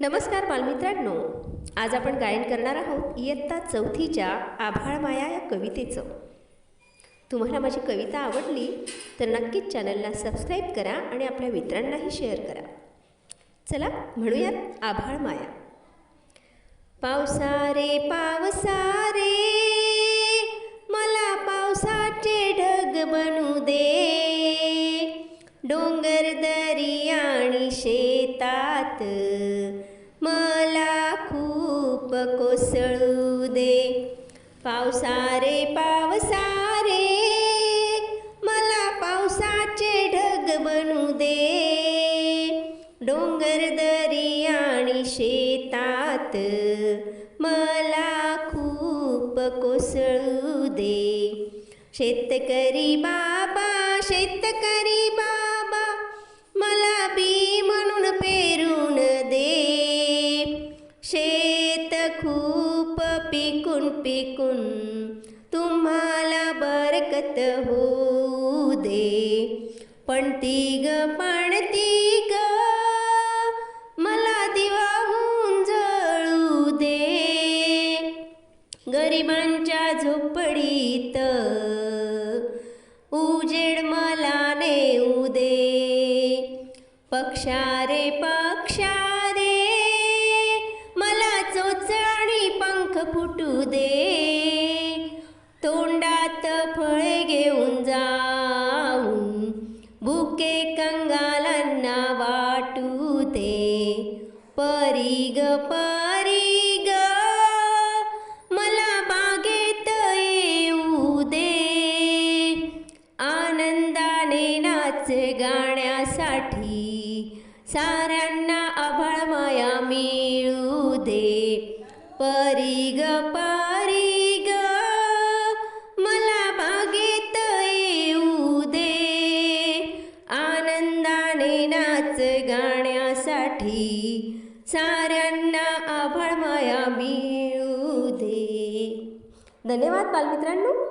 नमस्कार बालमित्रांनो आज आपण गायन करणार आहोत इयत्ता चौथीच्या आभाळ माया या कवितेचं. तुम्हाला माझी कविता आवडली तर नक्कीच चॅनलला सबस्क्राईब करा आणि आपल्या मित्रांनाही शेअर करा. चला म्हणूयात आभाळ माया पावसारे पावसारे मला पावसाचे ढग बनू दे. डोंगर दरी आणि शेतात कोसळू दे. पावसारे पावसारे मला पावसाचे ढग बनू दे. डोंगर दरी आणि शेतात मला खूप कोसळू दे. शेतकरी बा पिकून पिकून तुम्हाला बरकत होऊ दे. पण ती ग पण ती ग मला दिवाहून जळू दे. गरिबांच्या झोपडीत उजेड मला नेऊ दे. पक्षारे पा फुटू दे. तोंडात फळे घेऊन जाऊन बुके कंगालांना वाटू दे. परी ग परी ग मला बागेत येऊ दे. आनंदाने नाच गाण्यासाठी साऱ्यांना परी ग पारी ग मला बागेत येऊ दे आनंदाने नाच गाण्यासाठी साऱ्यांना आभाळ माया मिळू दे. धन्यवाद बालमित्रांनो.